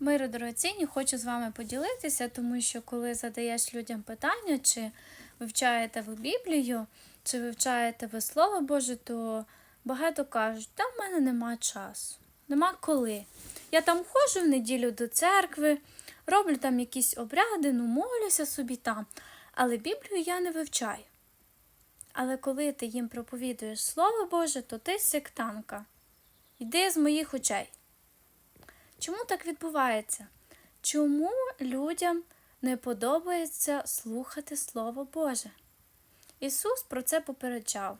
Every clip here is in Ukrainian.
Миру дорогоцінні, хочу з вами поділитися, тому що коли задаєш людям питання, чи вивчаєте ви Біблію, чи вивчаєте ви Слово Боже, то багато кажуть, та в мене нема часу, нема коли. Я там ходжу в неділю до церкви, роблю там якісь обряди, ну молюся собі там, але Біблію я не вивчаю. Але коли ти їм проповідуєш Слово Боже, то ти сектанка. Йди з моїх очей. Чому так відбувається? Чому людям не подобається слухати Слово Боже? Ісус про це попереджав,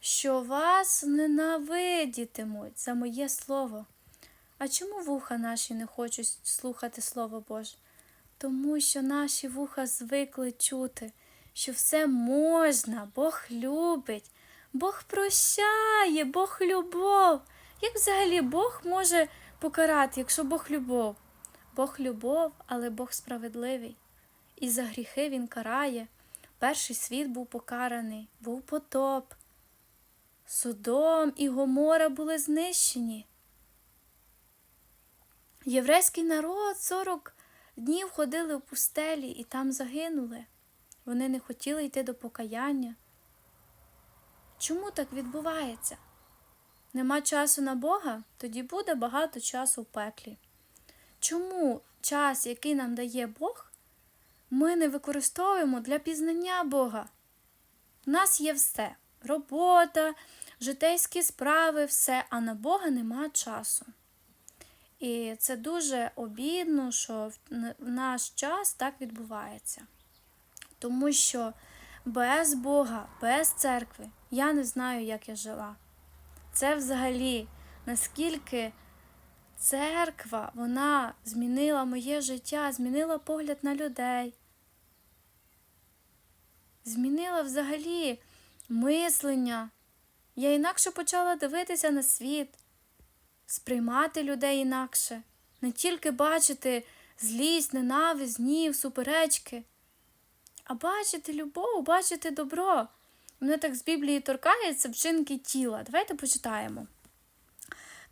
що вас ненавидітимуть за моє Слово. А чому вуха наші не хочуть слухати Слово Боже? Тому що наші вуха звикли чути, що все можна, Бог любить, Бог прощає, Бог любов. Як взагалі Бог може покарати, якщо Бог любов? Бог любов, але Бог справедливий. І за гріхи Він карає. Перший світ був покараний, був потоп. Содом і Гомора були знищені. Єврейський народ 40 днів ходили в пустелі і там загинули. Вони не хотіли йти до покаяння. Чому так відбувається? Нема часу на Бога, тоді буде багато часу в пеклі. Чому час, який нам дає Бог, ми не використовуємо для пізнання Бога? У нас є все робота, житейські справи, все, а на Бога нема часу. І це дуже обідно, що в наш час так відбувається. Тому що без Бога, без церкви я не знаю, як я жила. Це взагалі, наскільки церква вона змінила моє життя, змінила погляд на людей, змінила взагалі мислення. Я інакше почала дивитися на світ, сприймати людей інакше, не тільки бачити злість, ненависть, гнів, суперечки, а бачити любов, бачити добро. Мене так з Біблії торкається вчинки тіла. Давайте почитаємо.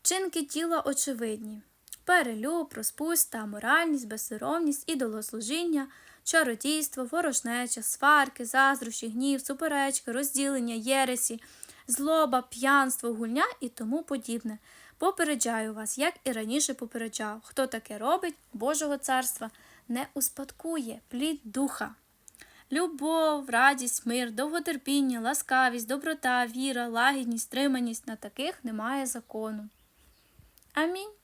Вчинки тіла очевидні: перелюб, розпуста, аморальність, безсоромність, ідолослужіння, чародійство, ворожнеча, сварки, заздрощі, гнів, суперечки, розділення, єресі, злоба, п'янство, гульня і тому подібне. Попереджаю вас, як і раніше попереджав, хто таке робить, Божого царства не успадкує плід духа. Любов, радість, мир, довготерпіння, ласкавість, доброта, віра, лагідність, триманість на таких немає закону. Амінь.